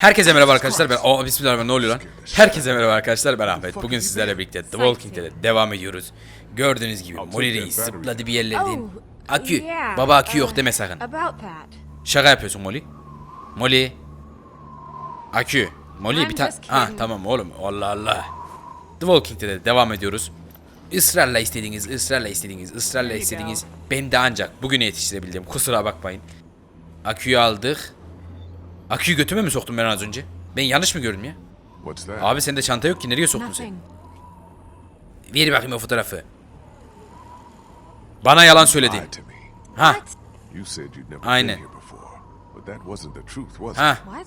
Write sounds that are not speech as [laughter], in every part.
Herkese merhaba arkadaşlar ben Aa bismillahirrahmanirrahim ne oluyor lan? Herkese merhaba arkadaşlar ben Ahmet. Bugün sizlerle birlikte The Walking'de de devam ediyoruz. Gördüğünüz gibi Molly zıpladı bir yerlerden. Oh, Akü. Baba akü yok deme sakın. Şaka yapıyorsun Molly. Molly. Akü. Molly bir tane... Ha tamam oğlum Allah Allah. The Walking'de de devam ediyoruz. Israrla istediğiniz, ısrarla istediğiniz, ısrarla istediğiniz. Ben de ancak bugüne yetiştirebildim. Kusura bakmayın. Aküyü aldık. Aküyü götüme mi soktum ben az önce? Ben yanlış mı gördüm ya? Abi sende çanta yok ki nereye soktun sen? Ver bakayım o fotoğrafı. Bana yalan söyledin. Ha Aynen. been here before, but that wasn't the truth, was ha. What?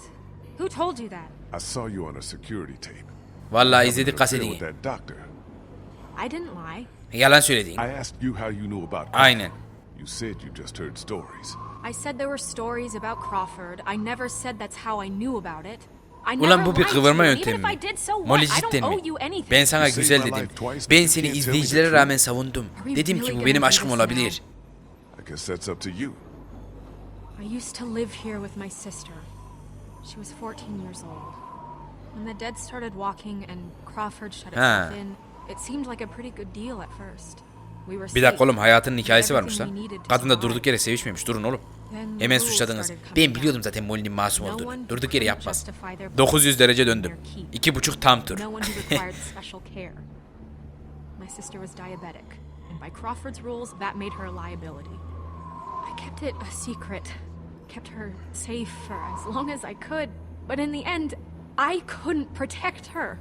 Who told you that? it? I saw you on a security tape. Vallahi izledik kasetini. Yalan söyledin. I asked you how you knew about. Crawford. Aynen. I said there were stories about Crawford. I never said that's how I knew about it. I Ulan never bu bir kıvırma yöntemi if I mi? did, so what? Molly I don't cidden owe mi? you anything. Ben sana güzel dedim. Ben seni izleyicilere rağmen savundum. Dedim ki bu benim aşkım olabilir. I guess that's up to you. I used to live here with my sister. She was 14 years old. When the dead started walking and Crawford shut Ha. itself in, it seemed like a pretty good deal at first. We were Bir dakika oğlum hayatının hikayesi varmış lan. Kadın da durduk yere sevişmemiş. Durun oğlum. Hemen suçladınız. Ben biliyordum zaten Molly'nin masum olduğunu. Durduk yere yapmaz. justify their 900 derece döndüm. İki buçuk tam tur. My sister was diabetic, and by Crawford's rules, that made her a liability. I kept it a secret, kept her safe for as long as I could, but in the end, I couldn't protect her.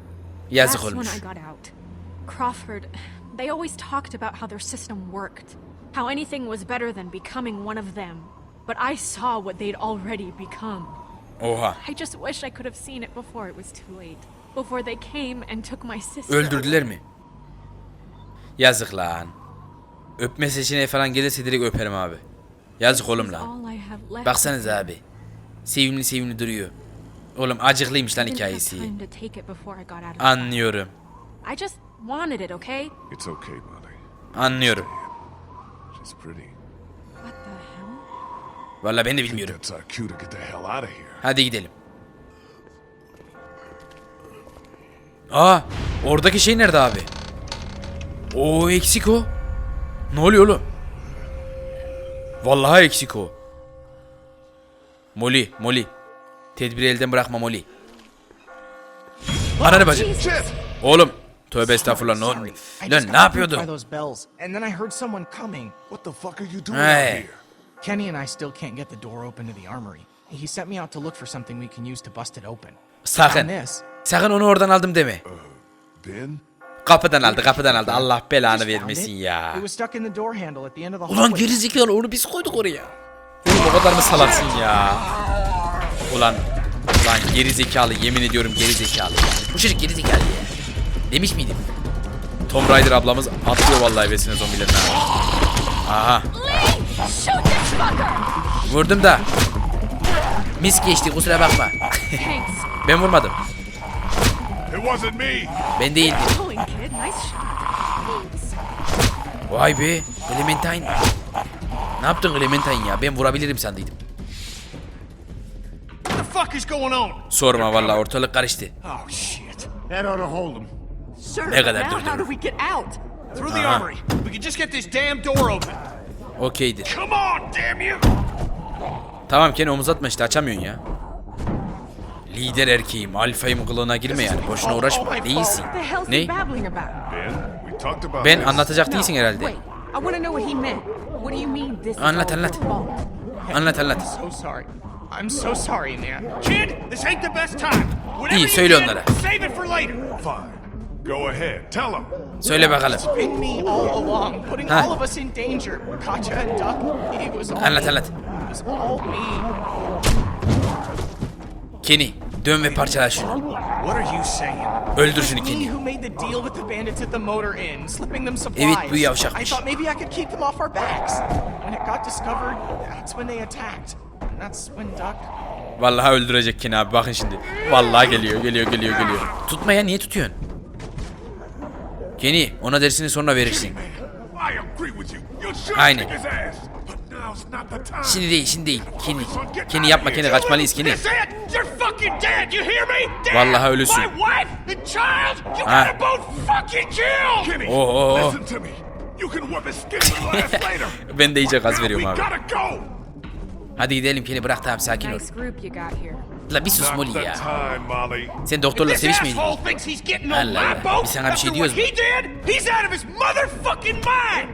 Yazık That's when I got out. Crawford, they always talked about how their system worked, how anything was better than becoming one of them. But I saw what they'd already become. Oha. I just wish I could have seen it before it was too late. Before they came and took my sister. Öldürdüler mi? Yazık lan. Öpme seçeneği falan gelirse direkt öperim abi. Yazık oğlum lan. Of abi. Sevimli sevimli duruyor. Oğlum acıklıymış lan hikayesi. to take it hell out of here. Hadi gidelim. Aa, oradaki şey nerede abi? O eksik o. Ne oluyor oğlum? Vallahi eksik o. Molly, Molly. Tedbiri elden bırakma Molly. Ananı bacı. Oğlum. Tövbe estağfurullah. Ne, lan ne yapıyordun? Hey. Kenny and I still can't get the door open to the armory. He sent me out to look for something we can use to bust it open. Sakın. Sakın onu oradan aldım deme. Ben? Kapıdan aldı, kapıdan aldı. Allah belanı vermesin it. ya. It was stuck in the door handle at the end of the Ulan gerizekalı onu biz koyduk oraya. Oğlum o kadar mı salaksın ya? Ulan ulan gerizekalı yemin ediyorum gerizekalı. Bu çocuk gerizekalı ya. Demiş miydim? Tomb Raider ablamız atlıyor vallahi besine zombilerine. Aha. Shoot fucker! Vurdum da. Mis geçti kusura bakma. [laughs] Ben vurmadım. Ben değildim. Vay be. Clementine. Ne yaptın Clementine ya? Ben vurabilirim sandıydım. What the fuck is going on? Sorma vallahi ortalık karıştı. Oh shit. That ought to hold him. Sir, Ne kadar now how do durdururum. we get out? Through the armory. We can just get this damn door open. Okeydir. Come on, damn you! Tamam Ken omuz atma işte açamıyorsun ya. Lider erkeğim, alfayım kılığına girme yani. Boşuna uğraşma. Değilsin. Ne? Ben? Anlatacak değilsin herhalde. Anlat, anlat. Anlat anlat. So sorry. I'm so sorry, man. Kid, this ain't the best time. Whatever İyi, söyle onlara. Save it for later. Fine. Go ahead. Tell him. Söyle bakalım. Been me all along, putting all of us in danger. Katja and Duck, it was all Anlat me. anlat. It was all me. Kenny dön ve parçala şunu. What are you saying? Öldür şunu Kenny. who made the deal with the bandits at the motor inn, slipping them supplies. Evet, bu I yavşakmış. thought maybe I could keep them off our backs. When it got discovered, that's when they attacked. And that's when Duck... Vallahi öldürecek Kenny abi bakın şimdi. Vallahi geliyor geliyor geliyor geliyor. Tutma ya niye tutuyorsun? Kenny ona dersini sonra verirsin. Aynen. Şimdi değil şimdi değil. Kenny. Kenny yapma Kenny kaçmalıyız Kenny. Vallahi ölüsün. Ha. Kenny, Oh, oh, oh. [laughs] Ben de iyice gaz veriyorum abi. Hadi gidelim Kenny bırak tamam sakin ol. La bir sus Molly the ya. time, Molly. Sen doktorla This sevişmeyin. asshole thinks he's getting on Allah my Allah. boat Biz sana bir şey diyoruz mu? he did. He's out of his motherfucking mind.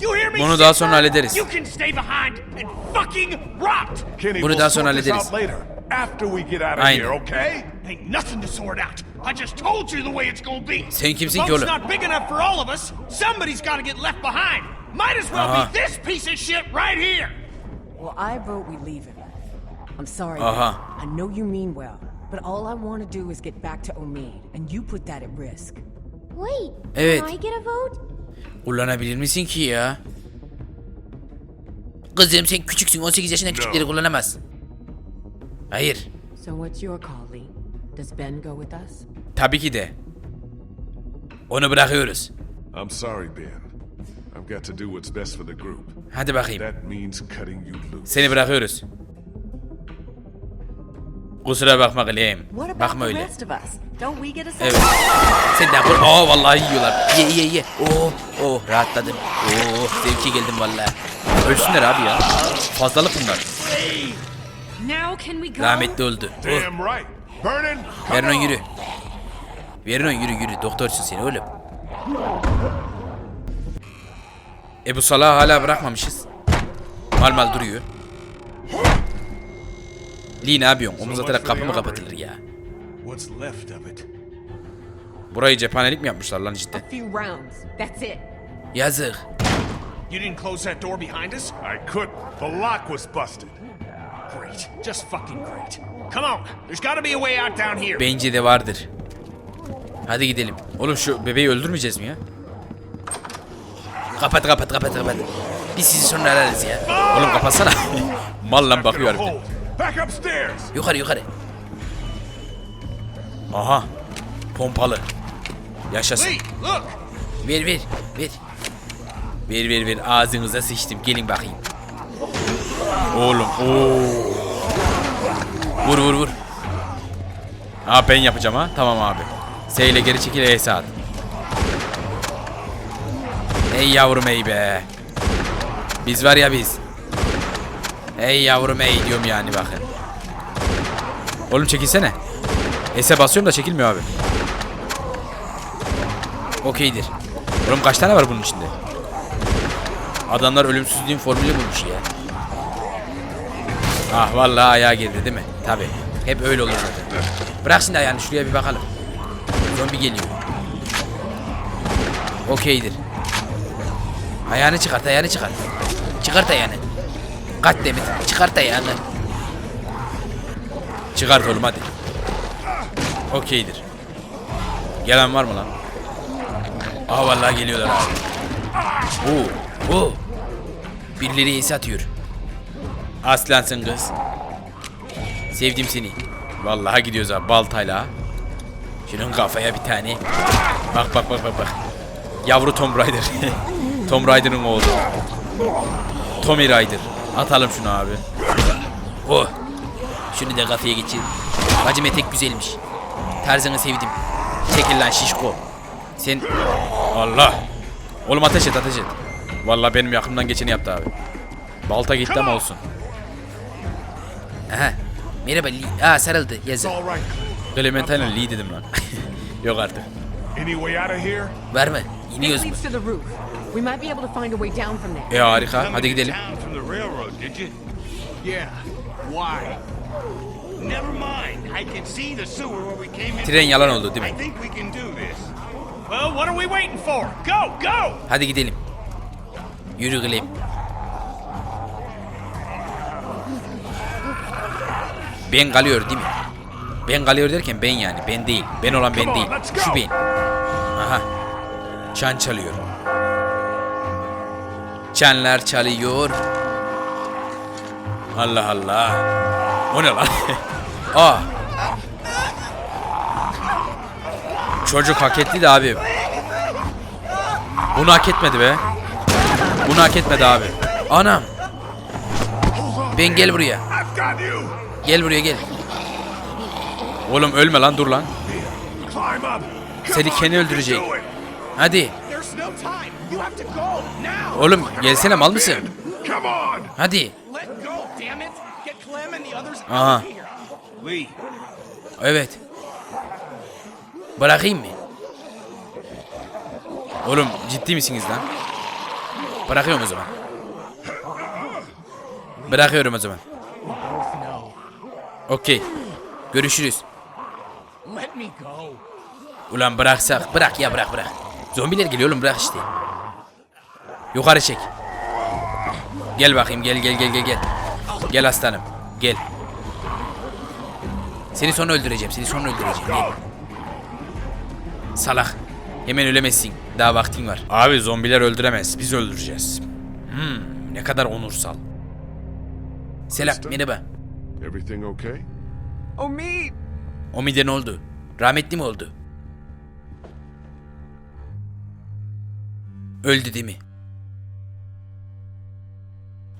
You hear me? Bunu daha sonra hallederiz. You can stay behind and fucking rot. Kenny, Bunu daha sonra hallederiz. out later. After we get out of Aynen. here, okay? Ain't nothing to sort out. I just told you the way it's gonna be. Sen kimsin the ki boat's oğlum? not big enough for all of us. Somebody's gotta get left behind. Might as well Aha. be this piece of shit right here. Well, I vote we leave him. I'm sorry. Aha. I know you mean well, but all I want to do is get back to Omid, and you put that at risk. Wait, Evet. can I get a vote? Kullanabilir misin ki ya? Kızım sen küçüksün 18 yaşında küçükleri kullanamaz. Hayır. So what's your call, Lee? Does Ben go with us? Tabii ki de. Onu bırakıyoruz. I'm sorry, Ben. I've got to do what's best for the group. Hadi bakayım. That means cutting you loose. Seni bırakıyoruz. Kusura bakma about Bakma öyle. Evet. Sen de kur. Aa vallahi yiyorlar. Ye ye ye. Oh oh rahatladım. Oh zevki geldim vallahi. Ölsünler abi ya. Fazlalık bunlar. Rahmetli öldü. Oh. Vernon, yürü. Vernon yürü yürü. Doktorsun sen oğlum. E bu salağı hala bırakmamışız. Mal mal duruyor. Lee ne yapıyorsun? Omuz atarak kapı mı kapatılır ya? Burayı cephanelik mi yapmışlar lan cidden? Yazık. You didn't close that door behind us? I couldn't. The lock was busted. Great. Just fucking great. Come on. There's gotta be a way out down here. Bence de vardır. Hadi gidelim. Oğlum şu bebeği öldürmeyeceğiz mi ya? Kapat kapat kapat kapat. Biz sizi sonra ararız ya. Oğlum kapatsana. [laughs] Mal lan bakıyor harbiden. Back upstairs. Yukarı yukarı. Aha. Pompalı. Yaşasın. Lee, look. Ver ver ver. Ver ver ver ağzınıza sıçtım. Gelin bakayım. Oğlum. Oo. Vur vur vur. Ha ben yapacağım ha. Tamam abi. S ile geri çekil E at. Ey yavrum ey be. Biz var ya biz. Ey yavrum ey diyorum yani bakın. Oğlum çekilsene. S'e basıyorum da çekilmiyor abi. Okeydir. Oğlum kaç tane var bunun içinde? Adamlar ölümsüzlüğün formülü bulmuş ya. Ah vallahi ayağa girdi değil mi? Tabi. Hep öyle olur zaten. Bırak şimdi ayağını şuraya bir bakalım. Zombi geliyor. Okeydir. Ayağını çıkart, ayağını çıkart. Çıkart ayağını. Kaç demir, çıkart ayağını. Çıkart oğlum hadi. Okeydir. Gelen var mı lan? Aa vallahi geliyorlar abi. Oo, oo. Birileri iyisi atıyor. Aslansın kız. Sevdim seni. Vallahi gidiyoruz abi baltayla. Şunun kafaya bir tane. Bak bak bak bak bak. Yavru Tomb Raider. [laughs] Tomb Raider'ın oğlu. Tommy Raider. Atalım şunu abi. Oh. Şunu da kafaya geçir. Bacım etek güzelmiş. Tarzını sevdim. Çekil lan şişko. Sen... Allah. Oğlum ateş et ateş et. Vallahi benim yakımdan geçeni yaptı abi. Balta gitti ama olsun. Aha. Merhaba Lee. Aa sarıldı yazı. All right. Clementine Lee dedim lan. [laughs] Yok artık. It İniyoruz mu? E harika. Hadi gidelim. Railroad, did you? Yeah. Why? Never mind. I can see the sewer where we came in. Tren yalan oldu değil I mi? think we can do this. Well, what are we waiting for? Go, go! Hadi gidelim. Yürü Gleb. Ben kalıyor değil mi? Ben kalıyor derken ben yani. Ben değil. Ben olan ben değil. Şu ben. Aha. Çan çalıyor. Çanlar çalıyor. Allah Allah. O ne lan? [laughs] Aa. Çocuk hak etti de abi. Bunu hak etmedi be. Bunu hak etmedi abi. Anam. Ben gel buraya. Gel buraya gel. Oğlum ölme lan dur lan. Seni kendi öldürecek. Hadi. Oğlum gelsene mal mısın? Hadi. Let go, damn it. Get Clem and the others Aha. Evet. Bırakayım mı? Oğlum ciddi misiniz lan? Bırakıyorum o zaman. Bırakıyorum o zaman. Okey. Görüşürüz. Ulan bıraksak. Bırak ya bırak bırak. Zombiler geliyor oğlum bırak işte. Yukarı çek. Gel bakayım gel gel gel gel gel. Gel aslanım. Gel. Seni sonra öldüreceğim. Seni sonra öldüreceğim. Gel. Salak. Hemen ölemezsin. Daha vaktin var. Abi zombiler öldüremez. Biz öldüreceğiz. Hmm, ne kadar onursal. Selam, merhaba. Everything okay? Omid! Omide ne oldu? Rahmetli mi oldu? Öldü değil mi?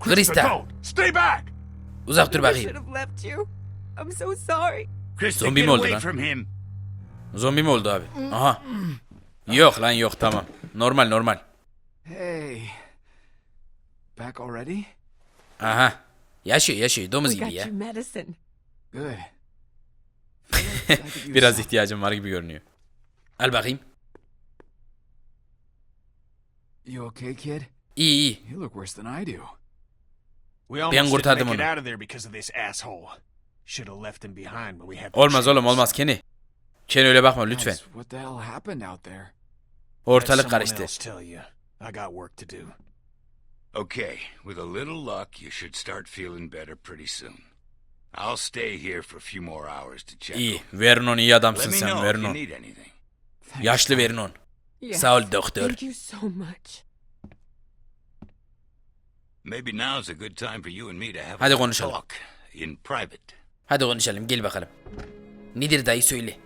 Krista, Don't! Stay back! uzak dur bakayım. I'm so sorry. Krista, Zombie get mi oldu lan? from him. Zombi mi oldu abi? Aha. Yok lan yok tamam. Normal normal. Hey. Back already? Aha. Yaşıyor yaşıyor domuz We gibi got ya. you medicine. Good. [laughs] Biraz ihtiyacım var gibi görünüyor. Al bakayım. You okay, kid? İyi iyi. You look worse than I do. We almost didn't kurtardım make it onu. out of there because of this asshole. Should have left him behind when we had the Olmaz oğlum olmaz Kenny. Kenny öyle bakma lütfen. Guys, what the hell happened out there? Let Ortalık karıştı. else tell you. I got work to do. Okay, with a little luck, you should start feeling better pretty soon. I'll stay here for a few more hours to check. İyi. Vernon iyi adamsın Let me sen know if you Vernon. need anything. Thanks, Yaşlı. Vernon. Yes. Sağ ol doktor. Thank you so much. Maybe now's a good time for you and me to have Hadi a konuşalım. talk in private. Hadi konuşalım gel bakalım. Nedir dayı söyle.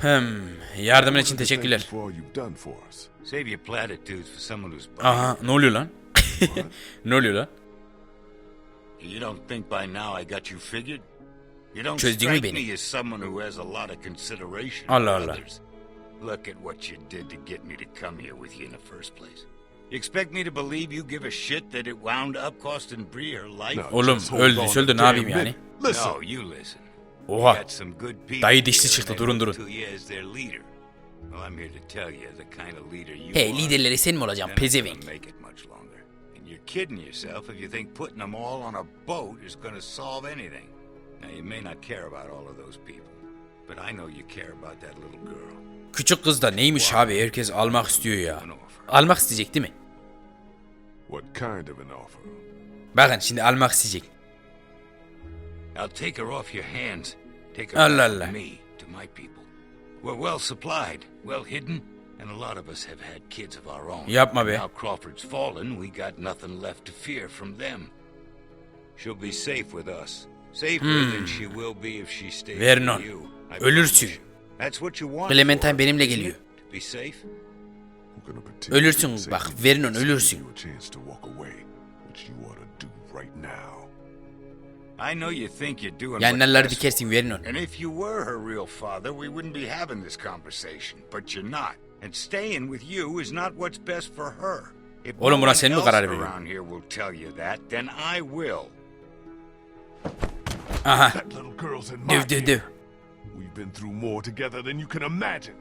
Hmm, yardımın için teşekkürler. Aha ne oluyor lan? [laughs] ne oluyor lan? Çözdün mü beni? Allah Allah. Look at what you did to get me to come here with you in the first place. You expect me to believe you give a shit that it wound up costing Bree her life? Oğlum öldü a ne yapayım yani? No, you listen. Oha. Dayı dişli çıktı, durun, durun. to you as their leader. Well, I'm here to tell you the kind of leader you Hey are. liderleri sen mi olacaksın pezevenk? you're kidding yourself if you think putting them all on a boat is gonna solve anything. Now, you may not care about all of those people, but I know you care about that little girl. Küçük kız da neymiş abi herkes almak istiyor ya. Almak isteyecek değil mi? What kind of an offer? Bakın şimdi almak isteyecek. I'll take her off your hands. Take her Allah Allah. with me to my people. We're well supplied, well hidden, and a lot of us have had kids of our own. Yapma be. Now Crawford's fallen, we got nothing left to fear from them. She'll be safe with us. Safer than she will be if she stays Hmm. Vernon, with you. I ölürsün. promise you. That's what you want. Clementine for, benimle isn't geliyor. it? To be safe. Ölürsün you say bak, you Vernon, ölürsün. give you a chance to walk away, which you ought to do right now. I know you think you're doing Yanlarları what's best dikersin Vernon. And if you were her real father, we wouldn't be having this conversation. But you're not. And staying with you is not what's best for her. If Oğlum, buna sen mi karar veriyorsun? around here will tell you that, then I will. Aha döv döv. care. We've been through more together than you can imagine.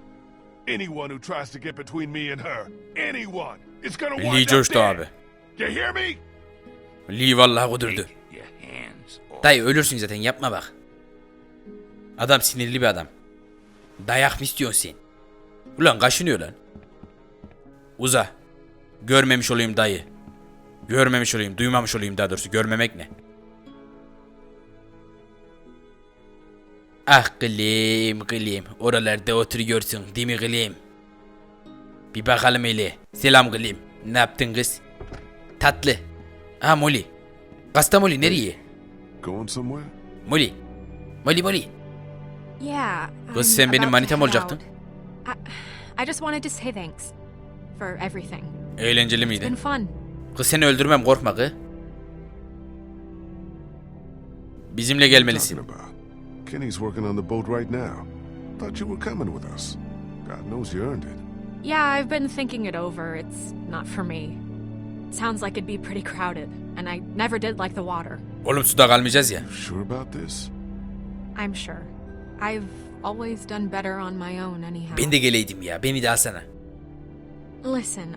Anyone who tries to get between me and her, anyone, is gonna Lee wind up coştu dead. abi. You hear me? Lee vallahi kudurdu. Take your hands off. Dayı ölürsün zaten yapma bak. Adam sinirli bir adam. Dayak mı istiyorsun sen? Ulan kaşınıyor lan. Uza. Görmemiş olayım dayı. Görmemiş olayım, duymamış olayım daha doğrusu. Görmemek ne? Ah kılım kılım. Oralarda oturuyorsun değil mi kılım? Bir bakalım hele. Selam kılım. Ne yaptın kız? Tatlı. Ha Molly. Kasta Molly nereye? Going somewhere? Molly. Molly Molly. Yeah. Kız I'm sen benim manitam olacaktın. I, I just wanted to say thanks for everything. Eğlenceli It's miydi? been fun. Kız seni öldürmem korkma kız. Bizimle gelmelisin. Kenny's working on the boat right now. Thought you were coming with us. God knows you earned it. Yeah, I've been thinking it over. It's not for me. Sounds like it'd be pretty crowded, and I never did like the water. Oğlum suda kalmayacağız ya. You sure about this? I'm sure. I've always done better on my own, anyhow. Ben de geleydim ya. Beni de alsana. Listen,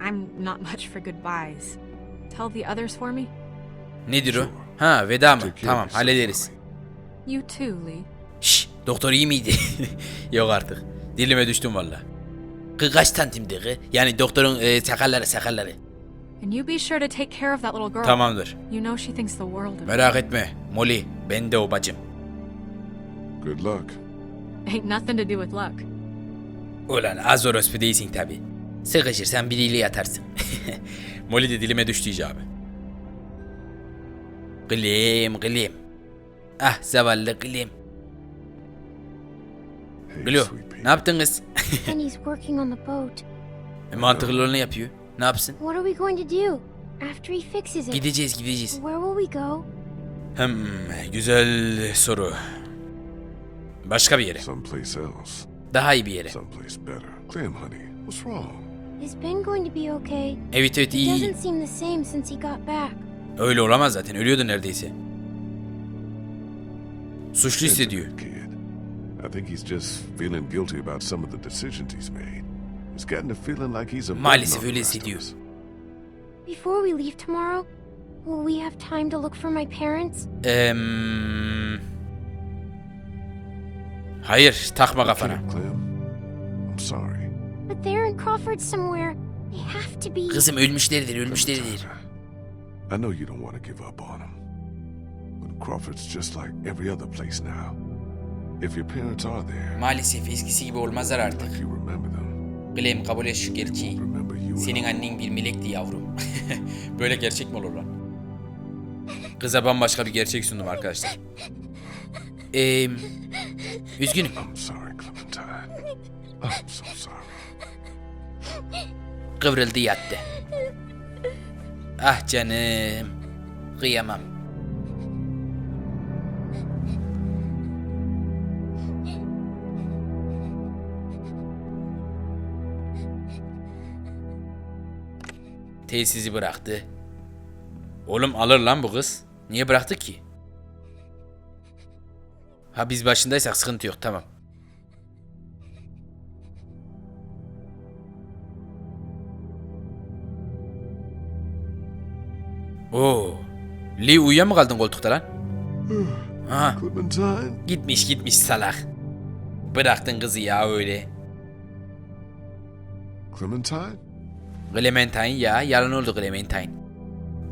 I'm not much for goodbyes. Tell the others for me. Nedir o? Ha veda mı? Take care Tamam yourself, hallederiz. Molly. You too, Lee. Şşş doktor iyi miydi? [laughs] Yok artık. Dilime düştüm valla. Kı kaç santimdi kı? Yani doktorun e, sakalları sakalları. And you be sure to take care of that little girl. Tamamdır. You know she thinks the world of me. Merak etme. Molly ben de o bacım. Good luck. Ain't nothing to do with luck. Ulan az orospu değilsin tabi. Sıkışırsan biriyle yatarsın. [laughs] Molly de dilime düştü icabı. Glim glim. Ah zavallı glim. Glo ne yaptın kız? Penny's working on the boat. E, Mantıklı olanı yapıyor. Ne yapsın? What are we going to do after he fixes it? Gideceğiz gideceğiz. Where will we go? Hmm, güzel soru. Başka bir yere. Someplace else. Daha iyi bir yere. Someplace better. Clem, honey, what's wrong? Is Ben going to be okay? Evet evet iyi iyi. doesn't seem the same since he got back. Öyle olamaz zaten. Ölüyordu neredeyse. Suçlu hissediyor. Maalesef öyle hissediyor. Before we leave tomorrow, will we have time to look for my parents? Eee... Hayır, takma kafana. But they're in Crawford somewhere. They have to be. Kızım ölmüşlerdir, ölmüşlerdir. I know you don't want to give up on him. Crawford's just like every other place now. If your parents are there, Maalesef eskisi gibi olmazlar artık. like you remember them, Glenn kabul et şu gerçeği. remember you Senin annen bir melekti yavrum. [laughs] Böyle gerçek mi olur lan? Kıza bambaşka bir gerçek sundum arkadaşlar. Eee... üzgünüm. I'm sorry, Clementine. I'm so sorry. Kıvrıldı yattı. Ah canım. Kıyamam. Tesisi bıraktı. Oğlum alır lan bu kız. Niye bıraktı ki? Ha biz başındaysak sıkıntı yok tamam. Oo. Lee uyuya mı kaldın koltukta lan? [sighs] Clementine? gitmiş gitmiş salak. Bıraktın kızı ya öyle. Clementine? Clementine ya yalan oldu Clementine.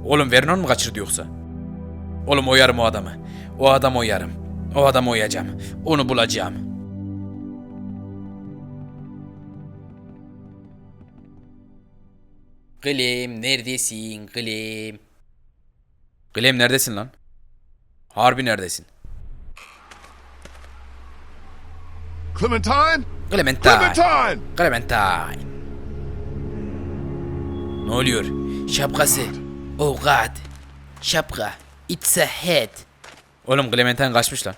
Oğlum Vernon mu kaçırdı yoksa? Oğlum oyarım o adamı. O adamı oyarım. O adamı oyacağım. Onu bulacağım. Clem neredesin Clem? Clem neredesin lan? Harbi neredesin? Clementine? Clementine. Clementine! Clementine. Ne oluyor? Şapkası. Oh god. Şapka. It's a head. Oğlum Clementine kaçmış lan.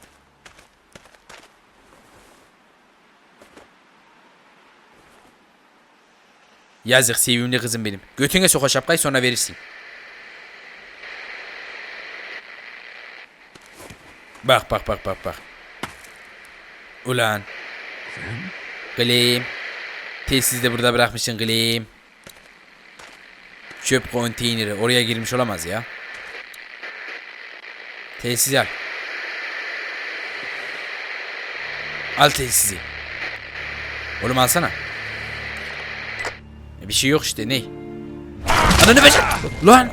Yazık sevimli kızım benim. Götüne soka şapkayı sonra verirsin. Bak bak bak bak bak. Ulan. Gleam. Telsizi de burada bırakmışsın Gleam. Çöp konteyneri. Oraya girmiş olamaz ya. Telsiz al. Al telsizi. Oğlum alsana. E, Bir şey yok işte ne? Ananı becer. Lan.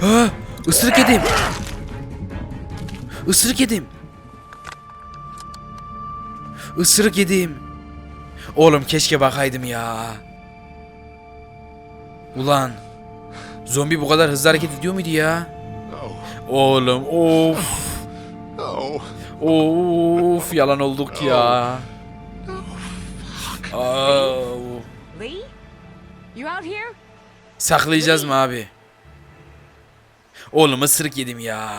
Ha, ısırık yedim. Isırık yedim. Isırık yedim. Oğlum keşke bakaydım ya. Ulan. Zombi bu kadar hızlı hareket ediyor muydu ya? Oğlum of. Of yalan olduk ya. Au. Lee? You out here? Saklayacağız mı abi? Oğlum ısırık yedim ya.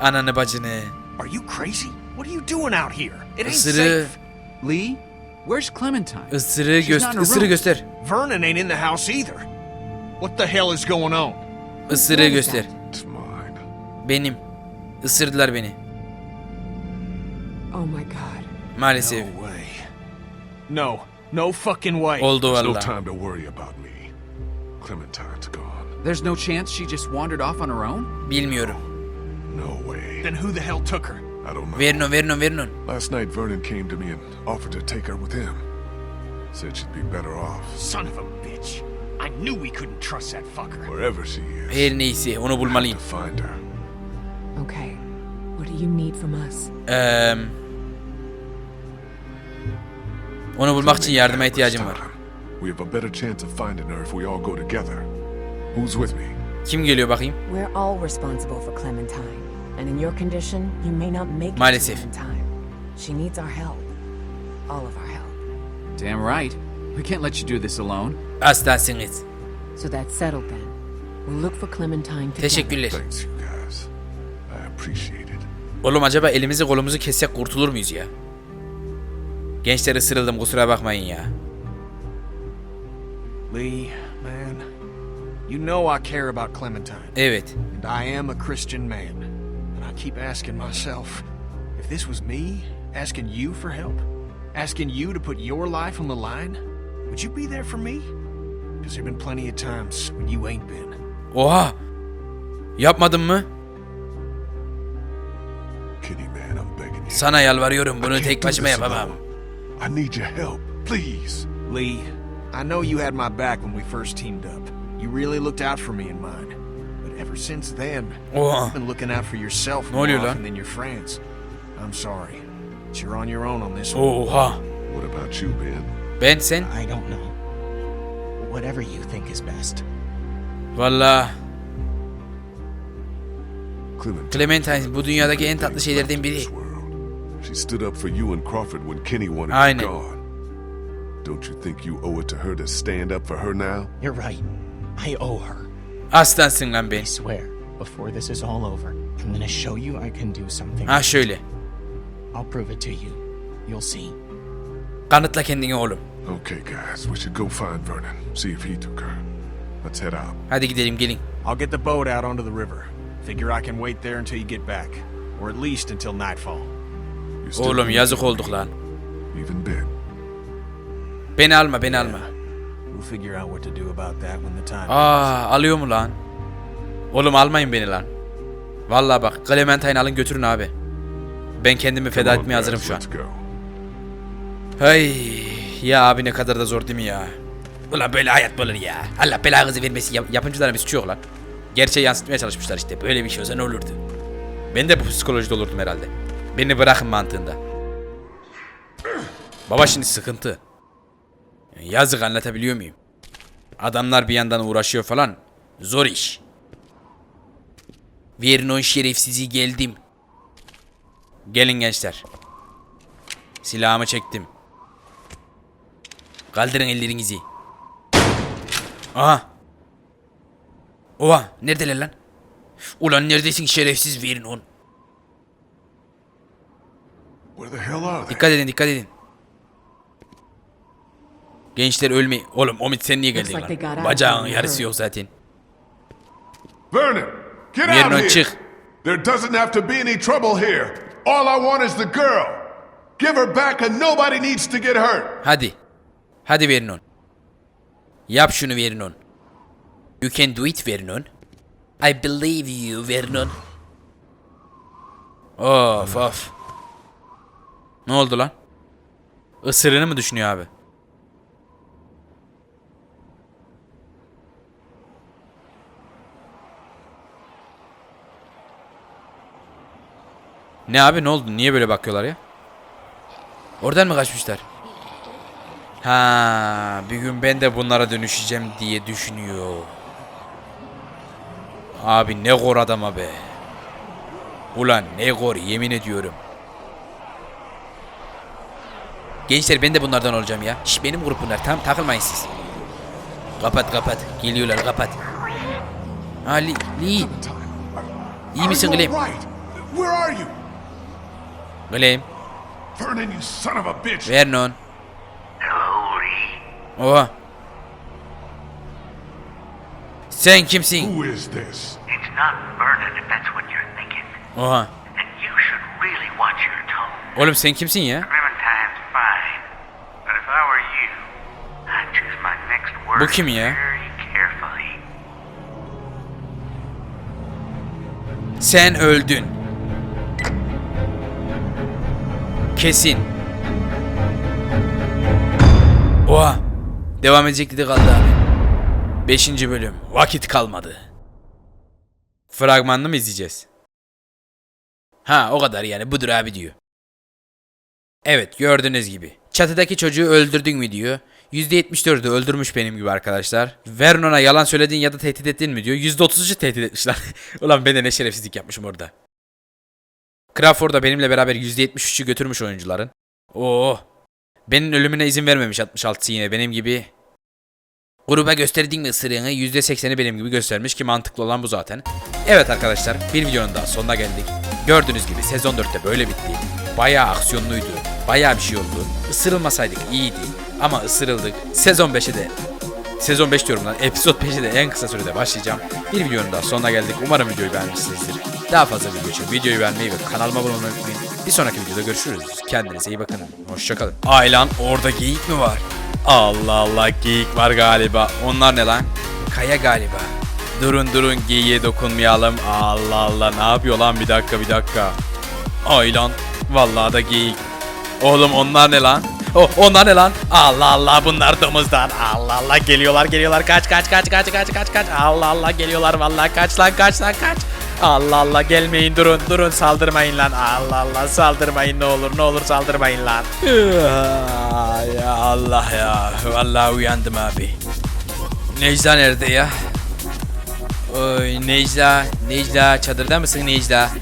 Ananı bacını. Are you crazy? What are you doing out here? It ain't Isırığı, safe. Lee, where's Clementine? in göster, ısırığı göster. Vernon ain't in the house either. What the hell is going on? Isırığı göster. It's mine. Benim. Isırdılar beni. Oh my god. Maalesef. No way. No. No fucking way. Oldu There's no time to worry about me. Clementine's gone. There's no chance she just wandered off on her own? Bilmiyorum. No way. Then who the hell took her? I don't know. Vernon, Vernon, Vernon. Last night, Vernon came to me and offered to take her with him. Said she'd be better off Son of a bitch. I knew we couldn't trust that fucker. wherever she is. Her neyse onu bulmalıyım. To find her. Okay. What do you need from us? Eee... Onu bulmak için yardıma ihtiyacım var. We have a better chance of finding her if we all go together. Who's with me? Kim geliyor bakayım? We're all responsible for Clementine. And in your condition, you may not make it Maalesef. time. She needs our help. All of our. Damn right. We can't let you do this alone. Hastasınız. So that's settled then. We'll look for Clementine together. Teşekkürler. Thanks, you guys. I appreciate it. Oğlum acaba elimizi kolumuzu kessek kurtulur muyuz ya? Gençler ısırıldım kusura bakmayın ya. Lee, man. You know I care about Clementine. Evet. And I am a Christian man. And I keep asking myself if this was me asking you for help, asking you to put your life on the line, would you be there for me? Because there have been plenty of times when you ain't been. Oha! Yapmadın mı? Kitty man, I'm begging you. Sana yalvarıyorum bunu tek başıma yapamam. I need your help, please. Lee, I know you had my back when we first teamed up. You really looked out for me and mine. But ever since then, Oha! you've been looking out for yourself more often than your friends. I'm sorry. But you're on your own on this one. Oha! What about you, Ben? Ben sen? I don't know. Whatever you think is best. Valla Clementine. Clementine bu dünyadaki en tatlı şeylerden biri. This world. She stood up for you and Crawford when Kenny wanted Aynen. you gone. Don't you think you owe it to her to stand up for her now? You're right. I owe her. Aslansın lan ben. I swear, before this is all over, I'm gonna show you I can do something. Ha şöyle. I'll prove it to you. You'll see. Kanıtla kendini oğlum. Okay, guys, we should go find Vernon. See if he took her. Let's head out. Hadi gidelim gelin. I'll get the boat out onto the river. Figure I can wait there until you get back. Or at least until nightfall. Oğlum yazık olduk lan. Even Ben. Beni alma beni alma. We'll figure out what to do about that when the time Aa alıyor mu lan? Oğlum almayın beni lan. Vallahi bak Clementine alın götürün abi. Ben kendimi feda on, etmeye hazırım şu an. Hay ya abi ne kadar da zor değil mi ya? Ulan böyle hayat mı olur ya? Allah belanızı vermesi yap yapımcıların bir suçu yok lan. Gerçeği yansıtmaya çalışmışlar işte. Böyle bir şey olsa ne olurdu? Ben de bu psikolojide olurdum herhalde. Beni bırakın mantığında. Baba şimdi sıkıntı. Yazık anlatabiliyor muyum? Adamlar bir yandan uğraşıyor falan. Zor iş. Vernon şerefsizi geldim. Gelin gençler. Silahımı çektim. Kaldırın ellerinizi. Aha. Oha neredeler lan? Ulan neredesin şerefsiz are they? Dikkat edin dikkat edin. Gençler ölmeyin. Oğlum Omid sen niye geldin lan? Bacağın yarısı yok zaten. Vernon, get out here! çık. There doesn't have to be any trouble here. All I want is the girl. Give her back and nobody needs to get hurt. Hadi. Hadi Vernon. Yap şunu Vernon. You can do it Vernon. I believe you Vernon. Of of. Ne oldu lan? Isırını mı düşünüyor abi? Ne abi ne oldu? Niye böyle bakıyorlar ya? Oradan mı kaçmışlar? Ha, bir gün ben de bunlara dönüşeceğim diye düşünüyor. Abi ne gor adama be. Ulan ne gor yemin ediyorum. Gençler ben de bunlardan olacağım ya. Şş, benim grup bunlar. Tamam takılmayın siz. Kapat kapat. Geliyorlar kapat. Ha Lee. Lee. İyi misin right? Where are you? Gleym. Vernon, you son of a bitch! Vernon. Oha. Sen kimsin? Who is this? It's not Vernon if that's what you're thinking. Oha. And you should really watch your tone. Oğlum sen kimsin ya? Clementine's fine. But if I were you, I'd choose my next words Bu kim ya? Sen öldün. Kesin. Oha. Devam edecek dedi kaldı abi. Beşinci bölüm. Vakit kalmadı. Fragmanını mı izleyeceğiz? Ha o kadar yani budur abi diyor. Evet gördüğünüz gibi. Çatıdaki çocuğu öldürdün mü diyor. %74'ü öldürmüş benim gibi arkadaşlar. Vernon'a yalan söyledin ya da tehdit ettin mi diyor. %33'ü tehdit etmişler. [laughs] Ulan ben de ne şerefsizlik yapmışım orada. Crawford da benimle beraber %73'ü götürmüş oyuncuların. Oo. Benim ölümüne izin vermemiş 66'sı yine benim gibi. Gruba gösterdiğin ısırığını %80'i benim gibi göstermiş ki mantıklı olan bu zaten. Evet arkadaşlar bir videonun daha sonuna geldik. Gördüğünüz gibi sezon 4'te böyle bitti. Bayağı aksiyonluydu. Bayağı bir şey oldu. Isırılmasaydık iyiydi. Ama ısırıldık. Sezon 5'e de Sezon 5 diyorum lan. Episod 5'e de en kısa sürede başlayacağım. Bir videonun daha sonuna geldik. Umarım videoyu beğenmişsinizdir. Daha fazla video için videoyu beğenmeyi ve kanalıma abone olmayı unutmayın. Bir sonraki videoda görüşürüz. Kendinize iyi bakın. Hoşçakalın. Ay lan orada geyik mi var? Allah Allah geyik var galiba. Onlar ne lan? Kaya galiba. Durun durun geyiğe dokunmayalım. Allah Allah ne yapıyor lan bir dakika bir dakika. Ay lan. Vallahi da geyik. Oğlum onlar ne lan? Oh, onlar ne lan? Allah Allah bunlar domuzdan. Allah Allah geliyorlar geliyorlar. Kaç kaç kaç kaç kaç kaç kaç. Allah Allah geliyorlar vallahi kaç lan kaç lan kaç. Allah Allah gelmeyin durun durun saldırmayın lan. Allah Allah saldırmayın ne olur ne olur saldırmayın lan. ya Allah ya. Vallahi uyandım abi. Necla nerede ya? Oy Necla, Necla çadırda mısın Necla?